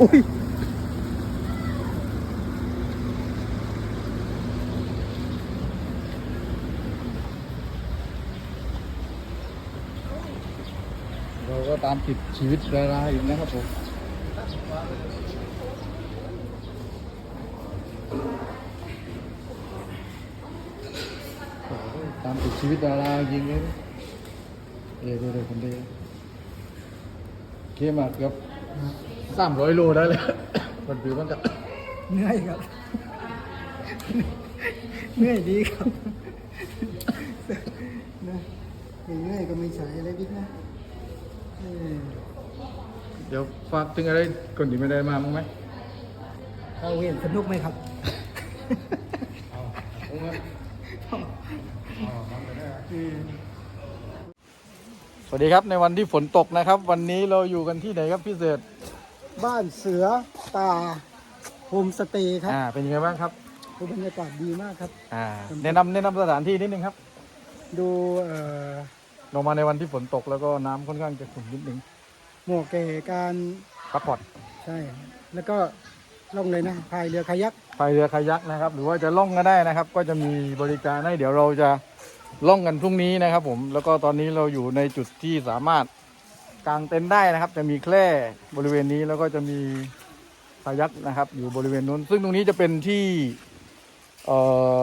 ข้ามไปอุ้ยเราก็ตามติดชีวิตดาราอยู่นะครับผมโอ้โหตามติดชีวิตดาราจริงเลยนะเดี๋ยวเดี๋ยวเดี๋ยวคนเดียวเคมาเกือบ สามร้อยโลได้เลยคนผิวมันจะเหนื่อยครับ เหนื่อยดีครับนะไม่เหนื่อยก็ไม่ใช่อะไรบิ๊กนะเออเดี๋ยวฝากถึงอะไรคนที่ไม่ได้มามั้งไหมเข้าเวียนสนุกไหมครับสวัสดีครับในวันที่ฝนตกนะครับ วันนี้เราอยู่กันที่ไหนครับพี่เศษ บ้านเสือตาโฮมสเตย์ครับอ่าเป็นยังไงบ้างครับโอ้บรรยากาศดีมากครับ อ่าแนะนำแนะนำสถานที่นิดนึงครับดูเอ่อเรามาในวันที่ฝนตกแล้วก็น้ำค่อนข้างจะขุ่นนิดนึงหมวกแก่การพักผ่อนใช่แล้วก็ล่องเลยนะพายเรือคายักพายเรือคายักนะครับ หรือว่าจะล่องก็ได้นะครับ ก็จะมีบริการให้เดี๋ยวเราจะล่องกันพรุ่งนี้นะครับ ผมแล้วก็ตอนนี้เราอยู่ในจุดที่สามารถ กางเต็นท์ได้นะครับ จะมีแคร่บริเวณนี้แล้วก็จะมีคายักนะครับ อยู่บริเวณนู้น ซึ่งตรงนี้จะเป็นที่เอ่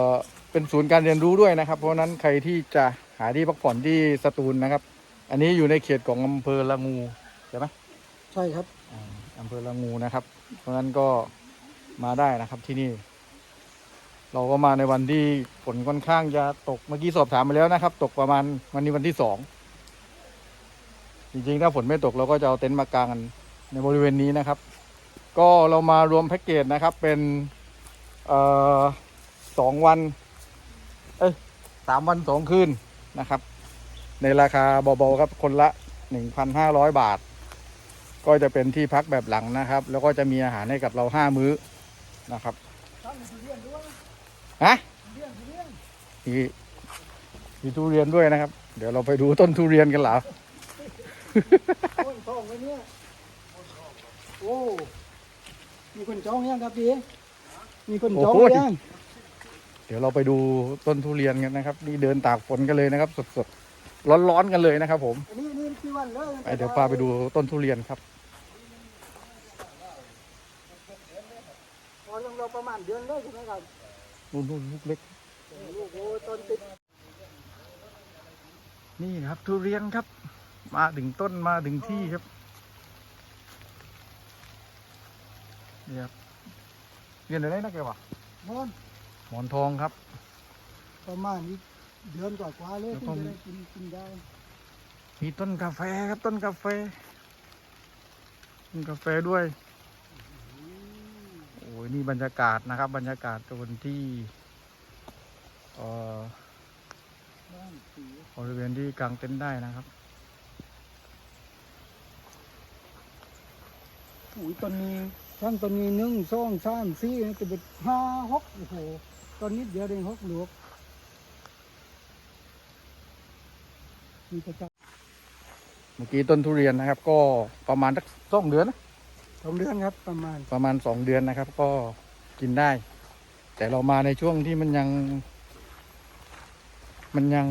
อเป็นศูนย์การเรียนรู้ด้วยนะครับ เพราะฉะนั้นใครที่จะหาที่พักผ่อนที่สตูลนะครับ อันนี้อยู่ในเขตของอำเภอละงูใช่ไหมใช่ครับอ่าอำเภอละงูนะครับ เพราะฉะนั้นก็มาได้นะครับที่นี่ เราก็มาในวันที่ฝนค่อนข้างจะตกเมื่อกี้สอบถามไปแล้วนะครับ ตกประมาณวันนี้วันที่สอง จริงๆ ถ้าฝนไม่ตกเราก็จะเอาเต็นท์มากางกันในบริเวณนี้นะครับ ก็เรามารวมแพ็กเกจนะครับเป็นออสองวัน เอ้ยสามวันสองคืนนะครับ ในราคาเบาๆครับคนละหนึ่งพันห้าร้อยบาท ก็จะเป็นที่พักแบบหลังนะครับ แล้วก็จะมีอาหารให้กับเราห้ามื้อนะครับฮะมีมีทุเรียนด้วยนะครับ เดี๋ยวเราไปดูต้นทุเรียนกันเหรอ อ้องไว้เนี่ยโอ้มีคนจองยังครับพี่มีคนจองยังเดี๋ยวเราไปดูต้นทุเรียนกันนะครับนี่เดินตากฝนกันเลยนะครับ สดๆร้อนๆกันเลยนะครับ ผมนนี้อันนี่กี่วันเลยไปเดี๋ยวพาไปดูต้นทุเรียนครับอ๋อเราประมาณเดือนเลยใช่ไหมครับนู่นลูกเล็กลูกโอ้ต้นติดนี่นะครับทุเรียนครับ มาถึงต้นมาถึงที่ครับนี่ครับเรียนอะไรนะแกวะนอนหมอนทองครับ ประมาณนี้เดือนกว่าๆเลยแล้วถึก็งจะได้กินกินได้มีต้นกาแฟครับต้นกาแฟต้นกาแฟด้วย โอ้ยนี่บรรยากาศนะครับ บรรยากาศตรงที่เอ่อบ้านสีบริเวณที่กางเต็นท์ได้นะครับ อุ้ยต้นนี้ทั้งต้นนี้หนึ่งสองสามสี่จะเป็นห้าหกโอ้โหตอนนี้เดียวเองหกหลวกมีประจักษ์เมื่อกี้ต้นทุเรียนนะครับ ก็ประมาณสักสองเดือนนะสองเดือนครับประมาณประมาณสองเดือนนะครับ ก็กินได้ แต่เรามาในช่วงที่มันยัง มันยัง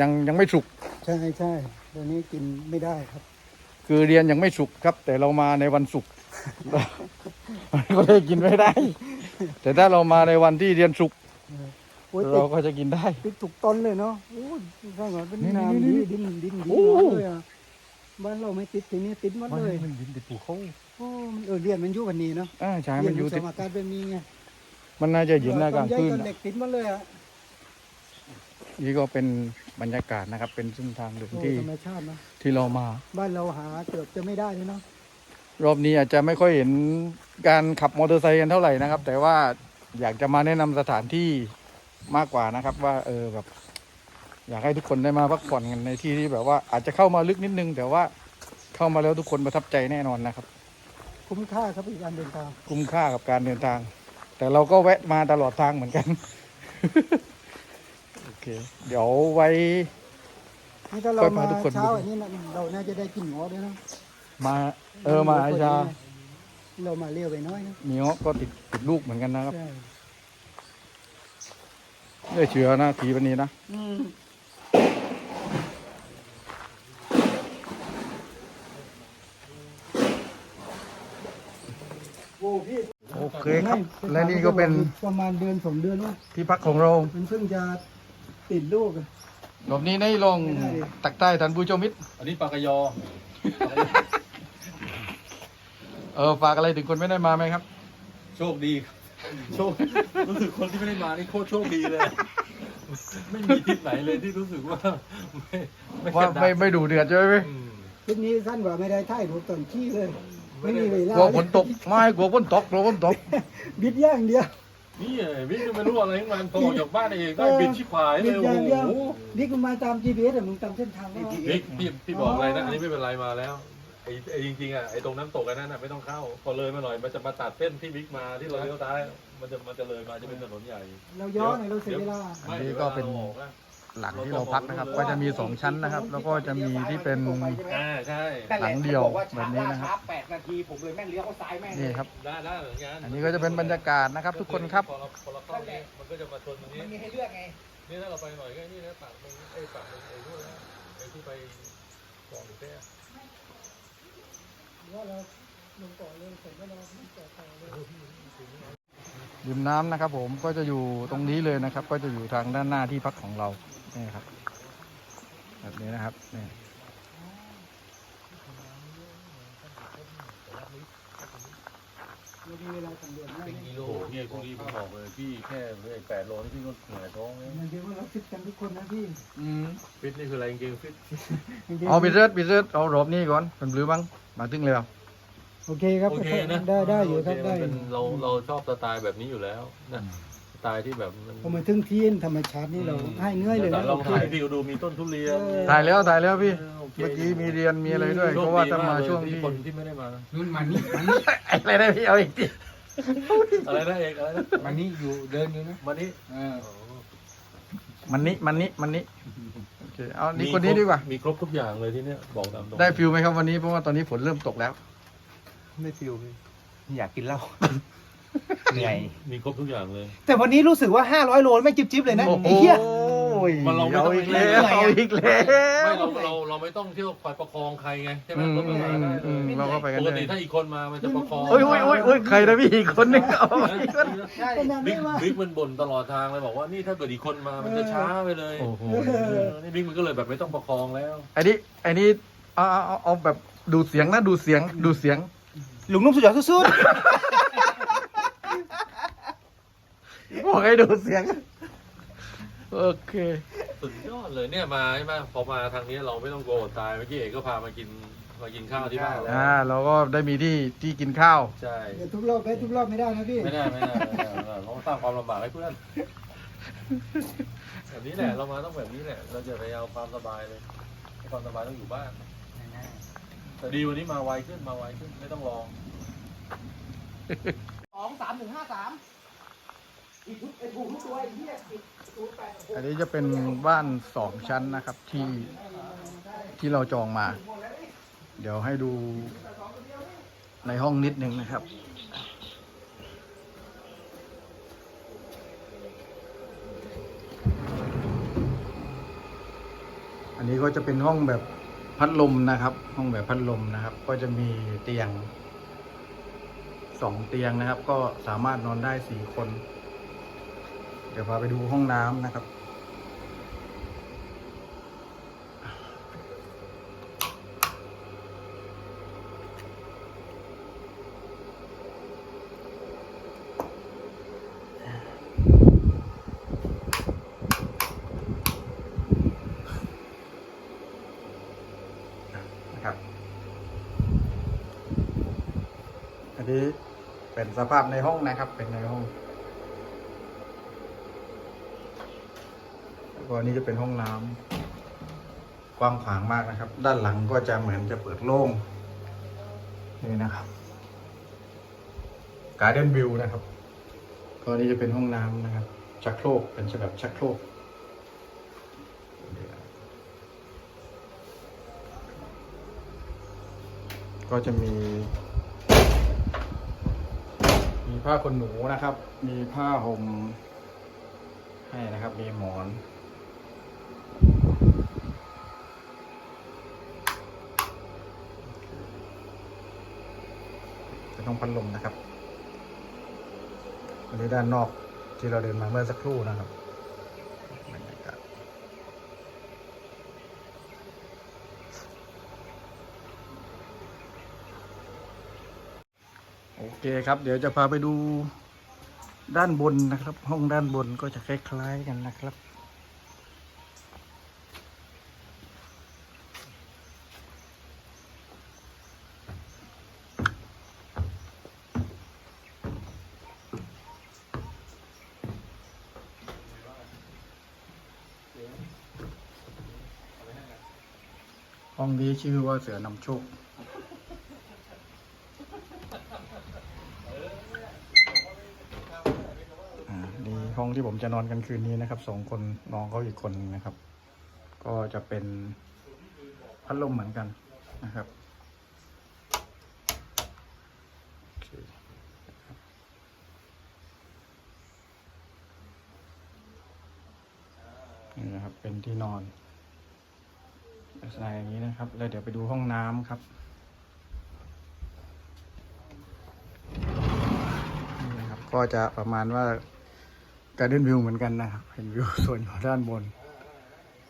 ยังยังไม่สุก ใช่ใช่ตอนนี้กินไม่ได้ครับ คือเรียนยังไม่สุกครับ แต่เรามาในวันศุกร์ก็เลยกินไม่ได้ แต่ถ้าเรามาในวันที่เรียนสุกร์โอ้ยติเราดก็จะกินได้ติดถูกต้นเลยเนาะโอ้ยข้างหลังเป็นนี่น้ำนี่ดีนี่ดินดินดีโอ้หมดเลยอะบ้านเราไม่ติดทีนี้ติดหมดมันเลยมันยินติดภูเขาโอ้มันเออเรียนมันอยู่วันนี้เนาะอ่าใช่เรีมันนอยู่สติดมการเป็นมีไงมันน่าจะเย็นนะกลางคืนตอนน่ะเด็กติดหมดเลยอะนี่ก็เป็น บรรยากาศนะครับ เป็นเส้นทางเดินโอ้ที่ธรรมชาติเนาะที่เรามา บ้านเราหาเกือบจะไม่ได้เลยเนาะรอบนี้อาจจะไม่ค่อยเห็นการขับมอเตอร์ไซค์กันเท่าไหร่นะครับ แต่ว่าอยากจะมาแนะนำสถานที่มากกว่านะครับ ว่าเออแบบ อยากให้ทุกคนได้มาพักผ่อนกันในที่ที่แบบว่า อาจจะเข้ามาลึกนิดนึง แต่ว่าเข้ามาแล้วทุกคนประทับใจแน่นอนนะครับ คุ้มค่าครับในการเดินทาง คุ้มค่ากับการเดินทาง แต่เราก็แวะมาตลอดทางเหมือนกันโอ เคเดี๋ยวไว้ นี่ถ้าเราค่อยพามาทุกคน เช้าดูอันนี้นะเราน่าจะได้กินหงอด้วยนะมาเออมาไอชาเรามาเลี้ยวไปน้อยนะมีเงาะก็ติดติดลูกเหมือนกันนะครับใช่ได้เชื้อนะทีวันนี้นะอืมโอ้พี่โอเคครับ และนี่ก็เป็นประมาณเดือนสองเดือนว่าที่พักของเรา มันเพิ่งจะ ติดลูกอะหลบนี้ในลงไม่ได้ดิตักใต้ท่านผู้ชมมิตรอันนี้ปากกยอ เออฝากอะไรถึงคนไม่ได้มาไหมครับ โชคดีครับโชค รู้สึกคนที่ไม่ได้มานี่โคตรโชคดีเลย ไม่มีทริปไหนเลยที่รู้สึกว่า ไม่ไม่ว่าเสียดยไม่ไม่ดูเดือดใช่ไหมอืมคลิปนี้สั้นกว่าไม่ได้ถ่ายรูปตอนขี้เลย ไม่มีเวลากลัวฝนตกไม่กลัวฝนตกกลัวฝนตก บิดอย่างเดียว นี่ไงวิ่งไม่รู้อะไรของมันพอออกจากบ้านเองได้บินชิบหายเลบิยดโอ้อย่างเดียว โหนี่กูมาตาม GPS อะมึงตามเส้นทางไม่บิ๊กพี่พี่บอกอะไรนะอันนี้ไม่เป็นไรมาแล้วไอ้ไอ้จริงๆอะไอ้ตรงน้ำตกอันนั้นน่ะไม่ต้องเข้า พอเลยมาหน่อยมันจะมาตัดเส้นที่บิ๊กมาที่เราเลี้ยวซ้ายมันจะมันจะเลยมาจะเป็นถนนใหญ่เราย้อนหน่อยเราเสียเวลา อันนี้ก็เป็น หลังที่เราพักนะครับ ก็จะมีสองชั้นนะครับ แล้วก็จะมีที่เป็น อ่าใช่หลังเดียวแบบนี้นะครับ แปดนาทีผมเลยแม่งเลี้ยวเข้าซ้ายแม่งนี่ครับ ได้ได้เหมือนกันอันนี้ก็จะเป็นบรรยากาศนะครับ ทุกคนครับ พอเราพอเราเข้าเนี่ยมันก็จะมาชนตรงนี้ มันมีให้เลือกไงนี่ถ้าเราไปหน่อยก็นี่นะปากมึงไอ้ปากมึงไอ้นู่นนะไอ้ที่ไปกองหรือแท้ริมน้ำนะครับผมก็จะอยู่ตรงนี้เลยนะครับ ก็จะอยู่ทางด้านหน้าที่พักของเรา นี่ครับ แบบนี้นะครับนี่เรามีเวลาสองเดือนนะเป็นกิโลเนี่ยพวกนี้ผมบอกเลยพี่แค่เลยแปดโลนี่พี่ก็เหนื่อยท้องแล้วมันเรียกว่าเราฟิตกันทุกคนนะพี่ฟิตนี่คืออะไรจริงๆฟิตเอาปิดเลือดปิดเลือดเอารอบนี้ก่อนเป็นหรือบ้างมาถึงแล้วโอเคครับโอเคนะได้ได้อยู่ครับโเคได้มันเป็นเราเราชอบสไตล์แบบนี้อยู่แล้วนะส ไตล์ที่แบบมัน พอมาถึงที่ธรรมชาตินี่เราให้เงื่อยเลยนะลองถ่ายให้พี่ก็ดูมีต้นทุเรียนถ่ายแล้วถ่ายแล้วพี่ โคเมื่อกี้มีเรียนมีอะไรด้วยโชเพคราะว่าดีจะมาากเลยช่วงที่คนที่ไม่ได้มานู่นมานี่มานี่อะไรนะพี่เอาอีกทีอะไรนะเอกอะไรนะมานี่อยู่เดินอยู่นะมานี่เออมันนี้มันนี้มันนี้โอเคเอานี่คนนี้ดีกว่า มีครบทุกอย่างเลยที่เนี้ยบอกตามตรงได้ฟิลไหมครับวันนี้เพราะว่าตอนนี้ฝนเริ่มตกแล้ว ไม่ฟิลอยากกินเหล้า เหนื่อย มีครบทุกอย่างเลย แต่วันนี้รู้สึกว่า 500 โลไม่จิ๊บๆเลยนะโอ้โหไอ้เหี้ย มันเราไม่เอาต้องอีกไปแล้วเรื่อยเอาอีกแล้วไม่เราเราเราไม่ต้องเที่ยวคอยประคองใครไงใช่ไหมอืมรถมันมาได้เลอืมยเราก็ไปกันปเลกติยถ้าอีกคนมามันจะประคองโอ้ยโอ้ยโอ้ยโอ้ยใครนะพี่อีกคนนึงเอาอีกคนเป็นอย่างบิ๊นี้กว่าบิ๊กมันบ่นตลอดทางเลยบอกว่านี่ถ้าเกิดอีกคนมามันจะช้าไปเลยโอ้โห เออนี่บิ๊กมันก็เลยแบบไม่ต้องประคองแล้ว อันนี้อันนี้เอาเอาเอาเอาแบบดูเสียงนะดูเสียงดูเสียง หลุงนุ่มสุดยอดสุด บอกให้ดูเสียง โอเค สุดยอดเลยเนี่ยมาใช่ไหมพอมาทางนี้เราไม่ต้องกลัวอดตายเมื่อกี้เอกก็พามากินมากินข้าวที่บ้านแล้วอ่าเราก็ได้มีที่ที่กินข้าว ใช่เดี๋ยวทุกรอบไปทุกรอบไม่ได้นะพี่ไม่ได้ไม่ได้ไม่ได้ไม่ได้เราต้องสร้างความลำบากให้เพื่อนแบบนี้แหละเรามาต้องแบบนี้แหละ เราจะพยายามเอาความสบายเลยให้ความสบายต้องอยู่บ้านแต่ดีวันนี้มาไวขึ้นมาไวขึ้นไม่ต้องรอ สองสามหนึ่งห้าสาม อันนี้จะเป็นบ้านสองชั้นนะครับที่ที่เราจองมา เดี๋ยวให้ดูในห้องนิดนึงนะครับ อันนี้ก็จะเป็นห้องแบบพัดลมนะครับ ห้องแบบพัดลมนะครับ ก็จะมีเตียงสองเตียงนะครับ ก็สามารถนอนได้สี่คน ดี๋ยวพาไปดูห้องน้ำนะครับ นะครับอันนี้เป็นสภาพในห้องนะครับ เป็นในห้อง ก็อนี้จะเป็นห้องน้ำกว้างขวางมากนะครับ ด้านหลังก็จะเหมือนจะเปิดโล่งนี่นะครับการ์เดนวิวนะครับก็นี้จะเป็นห้องน้ำนะครับ ชักโครกเป็นแบบชักโครกก็จะมี มีผ้าขนหนูนะครับ มีผ้าห่มให้นะครับ มีหมอน น้องพัดลมนะครับ อันนี้ด้านนอกที่เราเดินมาเมื่อสักครู่นะครับบรรยากาศโอเคครับ เดี๋ยวจะพาไปดูด้านบนนะครับ ห้องด้านบนก็จะคล้ายๆกันนะครับ ชื่อว่าเสือนำโชค อ่า นี่ห้องที่ผมจะนอนกันคืนนี้นะครับ สองคนน้องเขาอีกคนนึงนะครับ ก็จะเป็นพัดลมเหมือนกันนะครับนี่นะครับ เป็นที่นอน ลักษณะอย่างนี้นะครับ แล้วเดี๋ยวไปดูห้องน้ำครับนี่นะครับ ก็จะประมาณว่าการเดินวิวเหมือนกันนะครับเห็นวิวส่วนอยู่ด้านบน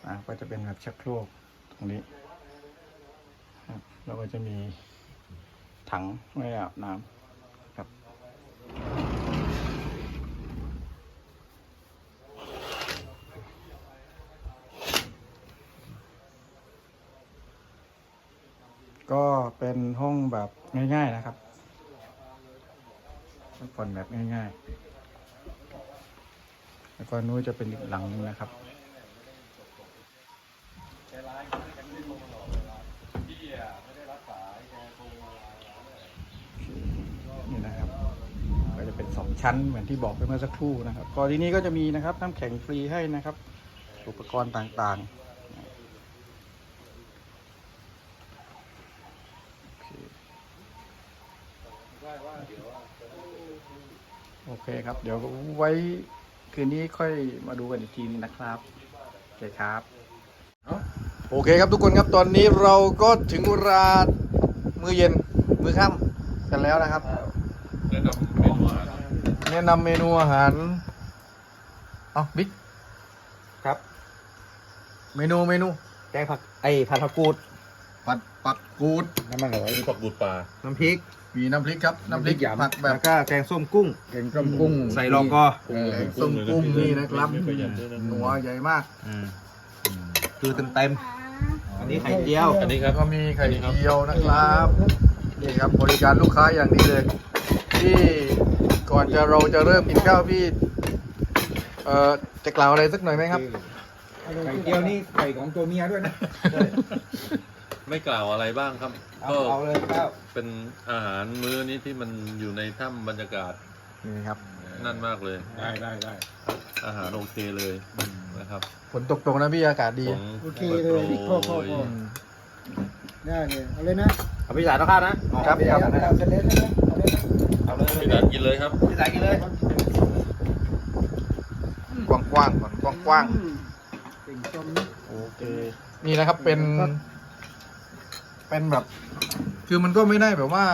อ่าก็จะเป็นแบบชักโครกตรงนี้ครับแล้วก็จะมีถังไว้อาบน้ำครับ ก็ เป็นห้องแบบง่าย ๆ นะครับพักผ่อนแบบง่ายๆ แล้วก็นู้นจะเป็นอีกหลังนึงนะครับนี่นะครับก็จะเป็นสองชั้นเหมือนที่บอกไปเมื่อสักครู่นะครับก็ที่นี้ก็จะมีนะครับน้ำแข็งฟรีให้นะครับ อุปกรณ์ต่างๆ เคโอเคครับ เดี๋ยวไว้คืนนี้ค่อยมาดูกันอีกทีนึงนะครับโอเคครับโอเคครับทุกคนครับตอนนี้เราก็ถึงเวลามื้อเย็นมื้อค่ำกันแล้วนะครับ แนะนำเมนูอาหารแนะนำเมนูอาหารเอาบิ๊กครับ เมนูเมนูแกงผักไอ้ผัดผักกูดผัดปักกูดน้ำมันหอยมีผักบูดปลาน้ำพริก มีน้ำพริกครับ น้ำพริกหยำผัดแบบแล้วก็แกงส้มกุ้ง แกงส้มกุ้งใส่รองกอเออส้มกุ้งนี่นะครับไม่เคยยำด้วยนะหัวใหญ่มากคือเต็มเต็มๆอันนี้ไข่เจียว อันนี้คแล้รับวก็มีไข่เจียวนะครับนี่ครับบริการลูกค้าอย่างดีเลยที่ก่อนจะเราจะเริ่มกินข้าวพี่เอ่อจะกล่าวอะไรสักหน่อยไหมครับ ไข่เจียวนี่ไข่ของตัวเมียด้วยนะ ไม่กล่าวอะไรบ้างครับ เอาก็เอาเลยข้าวเป็นอาหารมื้อนี้ที่มันอยู่ในถ้ำบรรยากาศนี่ครับนั่นมากเลย ได้ได้ได้อาหารโอเคเลยนะครับฝนตกตรงนะพี่อากาศดีผมโอเคเลยพ่อพ่อพ่อได้เลยเอาเลยนะเอาพี่สายต้องข้าวนะครับเดี๋ยวเอาเสร็จแล้วนะเอาเลยนะเอาเลยพี่นัทกินเลยครับพี่สายกินเลยกว้างๆก่อนกว้างอืมติ่งส้มนี่ๆโอเค นี่นะครับเป็น เป็นแบบ คือมันก็ไม่ได้แบบว่า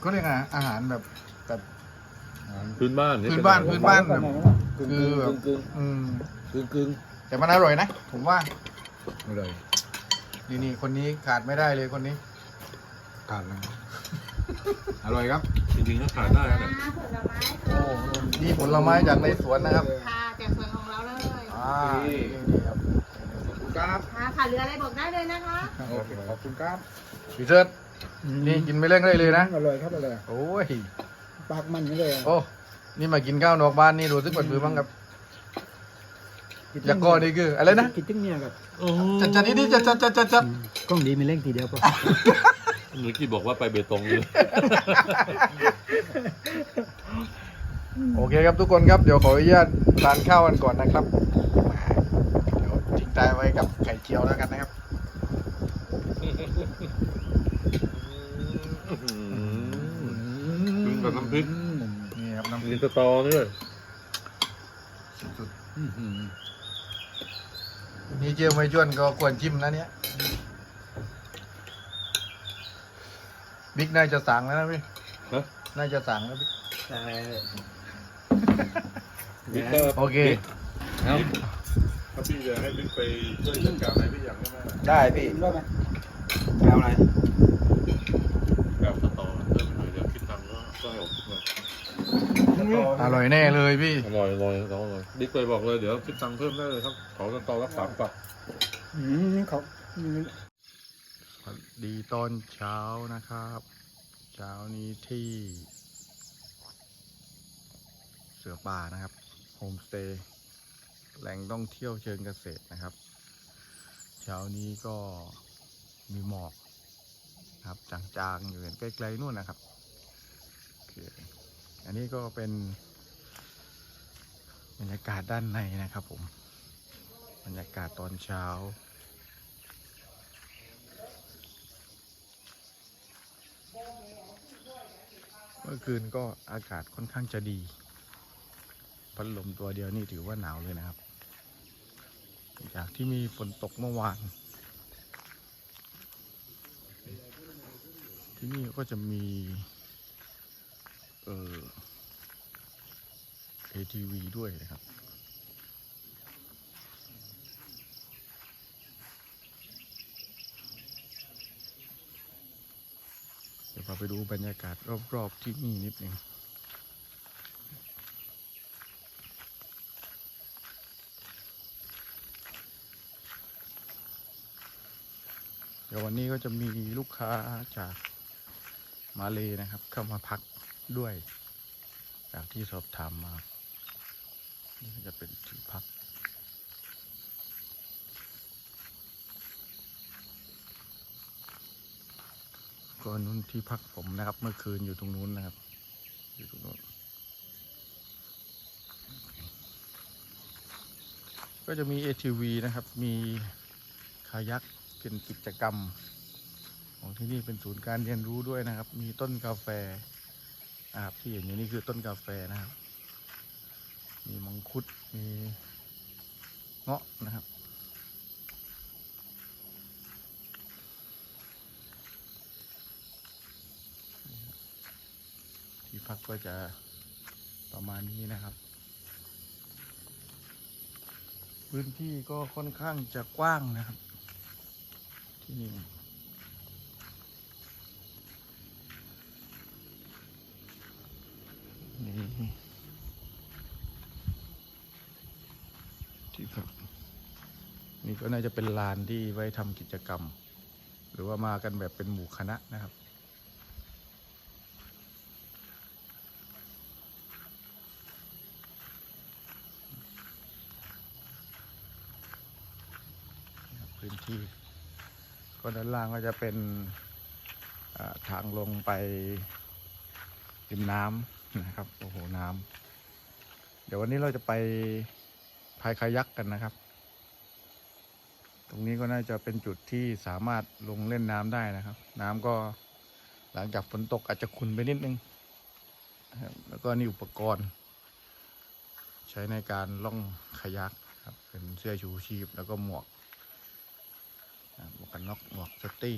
เขาเรียกไงอาหารแบบแบบพื้นบ้านพื้นบ้านพื้นบ้านก่อแบบไหนวะคือแบบกึ่งอืมกึ่งกึ่งแต่มันอร่อยนะผมว่าอร่อยนี่นี่คนนี้ขาดไม่ได้เลยคนนี้ ขาดนะอร่อยครับ จริงๆก็ขาดได้นะผลไม้โอ้นี่ผลไม้จากในสวนนะครับ ค่ะจากสวนของเราเลยอ่านี่นี่ครับ ครับค่ะขาดเหลืออะไรบอกได้เลยนะคะโอเคขอบคุณครับพี่เซิร์ชนี่กินไม่เร่งได้เลยนะ อร่อยครับอร่อยโอ้ย ปากมันนี่เลยอะโอ้ นี่มากินข้าวนอกบ้านนี่รู้สึกปวดมือบ้างครับอยากก็นี่คืออะไรนะคิดถึงเมียครับจัดจัดนี่ดิจัดจัดจัดจัดจัดกล้องดีมีเร่งทีเดียวป่ะเมื่อกี้บอกว่าไปเบตงเลยโอเคครับทุกคนครับ เดี๋ยวขออนุญาตทานข้าวกันก่อนนะครับเใจไว้กับไข่เจียวแล้วกันนะครับกินกับน้ำพริก นี่ครับน้ำพริกมีสตอด้วยสุดๆนี่เจียวไม่จ้วนก็ควรจิ้มนะเนี่ยบิ๊กน่าจะสั่งแล้วนะพี่ฮน่าจะสั่งแล้วพี่ ใช่ โอเค ครับ จะให้บิ๊กไปช่วยจัดการอะไรพี่อย่างได้ไหมได้พี่กินด้วยไหมเอาอะไรแบบสตอเพิ่มหน่อยเดี๋ยวคิดตังค์ก็ก็ให้ผมหน่อยอร่อยแน่เลยพี่อร่อยอร่อยอร่อยอร่อยบิ๊กเลยบอกเลยเดี๋ยวคิดตังค์เพิ่มได้เลยครับขอสตอรักสามปักอืมนี่เขาอืมสวัสดีตอนเช้านะครับ เช้านี้ที่ เสือป่านะครับโฮมสเตย์ แหล่งท่องเที่ยวเชิงเกษตรนะครับ เช้านี้ก็มีหมอกครับจางๆอยู่เห็นไกลๆนู่นนะครับอันนี้ก็เป็นบรรยากาศด้านในนะครับผม บรรยากาศตอนเช้า เมื่อคืนก็อากาศค่อนข้างจะดี พัดลมตัวเดียวนี่ถือว่าหนาวเลยนะครับ จากที่มีฝนตกเมื่อวาน ที่นี่ก็จะมี เอ่อ ATV ด้วยนะครับเดี๋ยวพาไปดูบรรยากาศรอบ ๆ ที่นี่นิดนึง เดี๋ยววันนี้ก็จะมีลูกค้าจากมาเลยนะครับ เข้ามาพักด้วย จากที่สอบถามมา นี่ก็จะเป็นที่พักก็นู้นที่พักผมนะครับ เมื่อคืนอยู่ตรงนู้นนะครับ อยู่ตรงนู้นก็จะมี ATV นะครับ มีคายัก เป็นกิจกรรม ของที่นี่เป็นศูนย์การเรียนรู้ด้วยนะครับ มีต้นกาแฟนะครับที่เห็นอยู่นี่คือต้นกาแฟนะครับ มีมังคุดมีเงาะนะครับที่พักก็จะประมาณนี้นะครับ พื้นที่ก็ค่อนข้างจะกว้างนะครับ นี่นี่นี่ที่พักนี่ก็น่าจะเป็นลานที่ไว้ทำกิจกรรม หรือว่ามากันแบบเป็นหมู่คณะนะครับ พื้นที่ ก็ด้านล่างก็จะเป็นทางลงไปริมน้ำนะครับโอ้โหน้ำเดี๋ยววันนี้เราจะไปพายคายักกันนะครับ ตรงนี้ก็น่าจะเป็นจุดที่สามารถลงเล่นน้ำได้นะครับ น้ำก็หลังจากฝนตกอาจจะขุ่นไปนิดนึงแล้วก็นี่อุปกรณ์ ใช้ในการล่องคายักครับ เป็นเสื้อชูชีพแล้วก็หมวก หมวกกันน็อกหมวกสตี้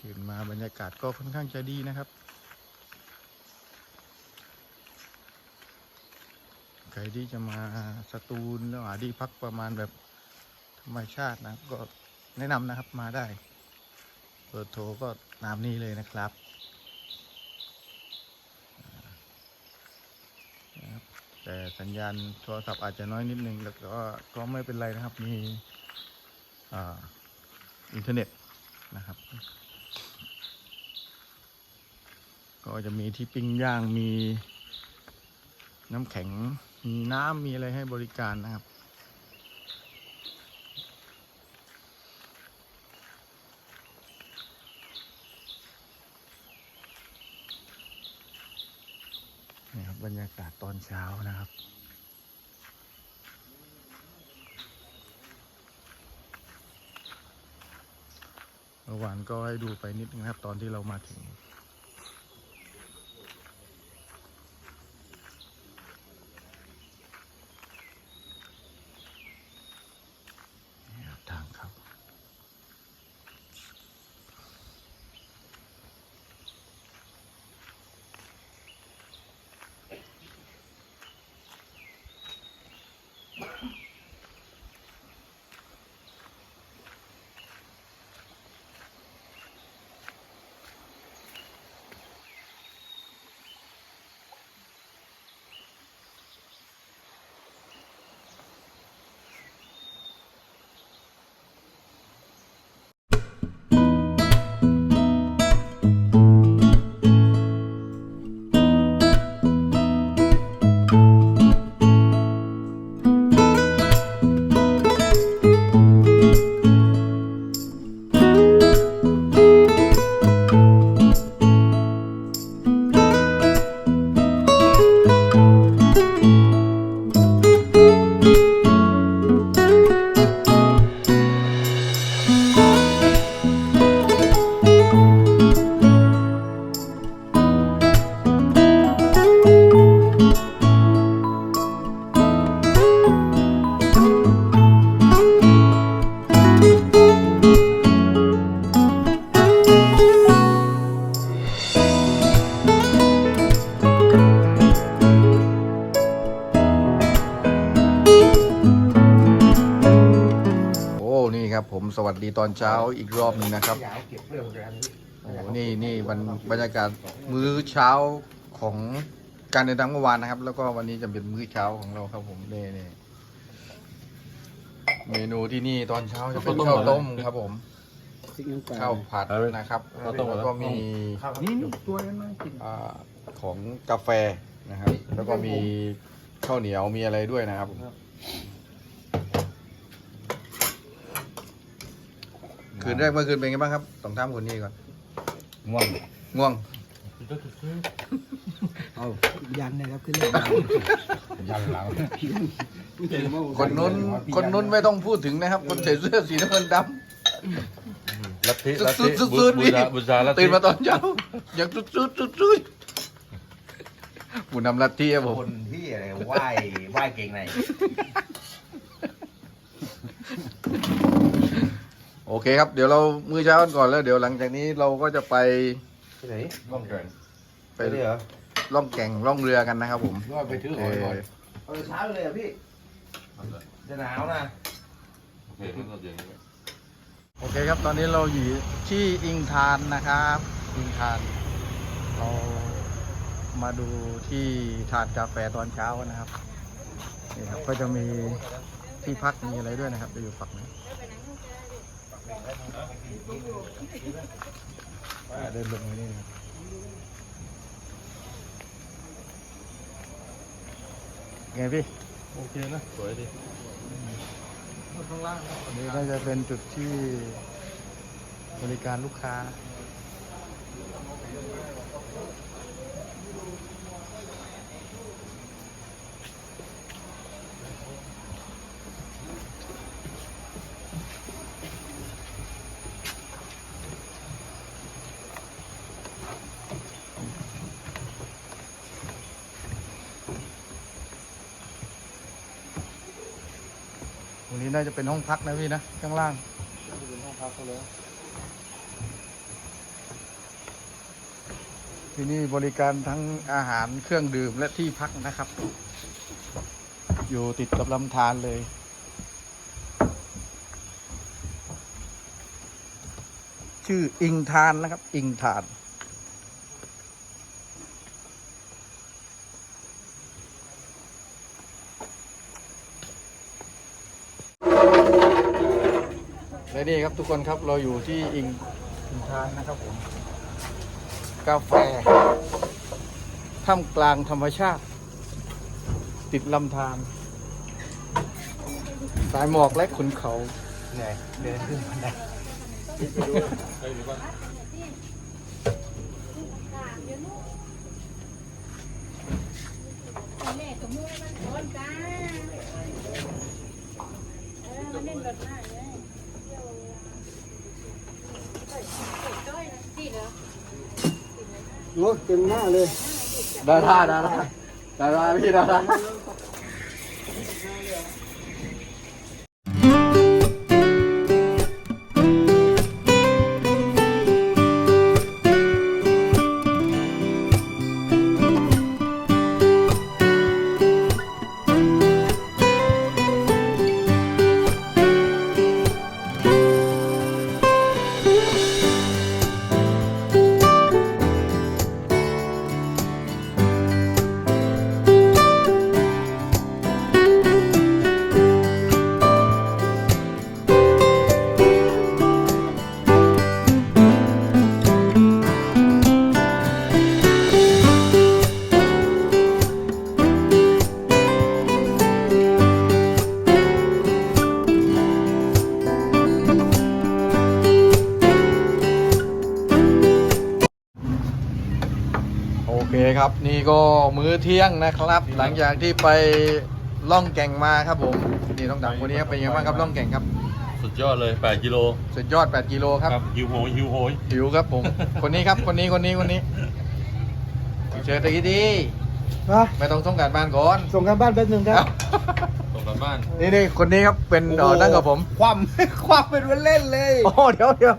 ขึ้นมาบรรยากาศก็ค่อนข้างจะดีนะครับ ใครที่จะมาสตูลแล้วหาที่พักประมาณแบบธรรมชาตินะก็แนะนำนะครับมาได้ เบอร์โทรก็ ตามนี้เลยนะครับแต่สัญญาณโทรศัพท์อาจจะน้อยนิดนึง แล้วก็ก็ไม่เป็นไรนะครับ มีอินเทอร์เน็ตนะครับ ก็จะมีที่ปิ้งย่างมีน้ำแข็ง มีน้ำมีอะไรให้บริการนะครับ บรรยากาศตอนเช้านะครับ เมื่อวานก็ให้ดูไปนิดนึงครับ ตอนที่เรามาถึง ตอนเช้าอีกรอบหนึงนะครับโอ้โหนี่นี่วันบรรยากาศมื้อเช้าของการเดินทางเมื่อวานนะครับ แล้วก็วันนี้จะเป็นมื้อเช้าของเราครับผมนี่นี่เมนูที่นี่ตอนเช้าจะเป็นข้าวต้มครับผมซิกน้ำปลาข้าวผัดนะครับข้าวต้มแล้วก็มีนี่นี่ตัวนั้นมากินอ่าของกาแฟนะครับ แล้วก็มีข้าวเหนียวมีอะไรด้วยนะครับ คืนแรกเมื่อคืนเป็นไงบ้างครับต้องถามคนนี้ก่อนง่วงง่วงเอายันนะครับขึ้นเลยยันหลังคนนู้นคนนู้นไม่ต้องพูดถึงนะครับ คนใส่เสื้อสีน้ำเงินดลัทธิสุดลัทสุธิดสุดบูสุดบูนี่ชาบูชาลัทำธิตื่นมาตอนเช้าอยากสุดสุดสุดสุดผู้นำลัทธิครับผมคนที่อะไรไหว้ไหว้เก่งใน โอเคครับ เดี๋ยวเรามื้อเช้ากันก่อนแล้ว เดี๋ยวหลังจากนี้เราก็จะไปที่ไหนล่องแก่งไปไปเลยเหรอล่องแก่งล่องเรือกันนะครับผมว่าไปถือหเออยก่อนอเอาเช้าเลยเหรอพี่จะหนาวนะโอเคงั้นเราอย่างนี้ โอเคครับ ตอนนี้เราอยู่ที่อิงทานนะครับ อิงทาน เรามาดูที่ทานกาแฟตอนเช้ากันนะครับนี่ครับก็จะมีที่พักมีอะไรด้วยนะครับจะอยู่ฝั่งนี้อ่า เดินลงไปนี่นะครับไงพี่ โอเคนะ สวยดีอันนี้ก็จะเป็นจุดที่บริการลูกค้า นี้น่าจะเป็นห้องพักนะพี่นะข้างล่างเป็นห้องพักเขาเลยที่นี่บริการทั้งอาหารเครื่องดื่มและที่พักนะครับ อยู่ติดกับลำธารเลย ชื่ออิงทานนะครับ อิงทาน และนี่ครับทุกคนครับเราอยู่ที่อิงอิงทานนะครับผมกาแฟท่ามกลางธรรมชาติ ติดลำธารสายหมอกและขุนเขาเหนื่อยเดินขึ้นบันไดแม่กับมือมันโอนกันเออมันเล่นรถมากเลย โอ้เต็มหน้าเลยดาราดาราดาราพี่ดารา คครับ นี่ก็มื้อเที่ยงนะครับ หลังจากที่ไปล่องแก่งมาครับผมนี่ต้องดังคนนี้ครับเป็นยังไงบ้างครับล่องแก่งครับ สุดยอดเลย 8 กิโล สุดยอด 8 กิโลครับหิวโหยหิวโหยหิวครับผม คนนี้ครับคนนี้คนนี้คนนี้เชิญตะกี้ดีมาไม่ต้องส่งการบ้านก่อนส่งกันบ้านแป๊บหนึงครับส่งกลับบ้านนี่นี่คนนี้ครับเป็นเอ่อนั่งกับผม ความความเป็นวันเล่นเลยโอ้เดี๋ยวเดี๋ยว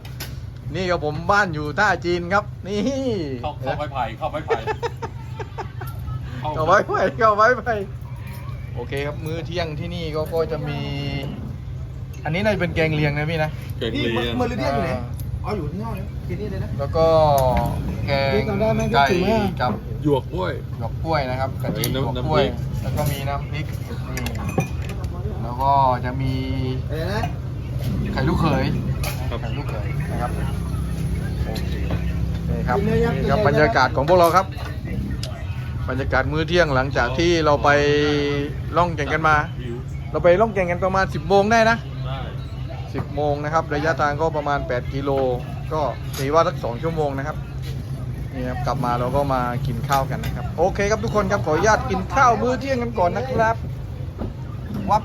นี่กับผมบ้านอยู่ท่าจีนครับ นี่ เข้าเข้าไม้ไผ่เข้าไม้ไผ่ เข้าไว้ไปเข้าไว้ไปโอเคครับมื้อเที่ยงที่นี่ก็ก็จะมี อันนี้น่าจะเป็นแกงเลียงนะพี่นะเก่งพี่เรียนเมอร์เรียนอยู่ไหนอ่าอ๋ออยู่ที่ห้องนี้กินนี่เลยนะ แล้วก็แกงไก่กับหยวกกล้วยหยวกกล้วยนะครับกะทิหยวกน้ำกล้วยน้ำพริกแล้วก็มีน้ำพริกนี่แล้วก็จะมีอะไรนะไข่ลูกเขยครับไข่ลูกเขยนะครับโอเคนี่ครับกินเลยครับนี่ครับกินเลยบรรยากาศของพวกเราครับ บรรยากาศมื้อเที่ยงหลังจากที่เราไปล่องแก่งกันมาหิวเราไปล่องแก่งกันประมาณ 10โมงได้นะได้10โมงนะครับ ระยะทางก็ประมาณ 8 กิโล ก็ตีว่าสัก 2 ชั่วโมงนะครับนี่ครับกลับมาเราก็มากินข้าวกันนะครับ โอเคครับทุกคนครับขออนุญาตกินข้าวมื้อเที่ยงกันก่อนนะครับวับ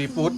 ซีฟู้ด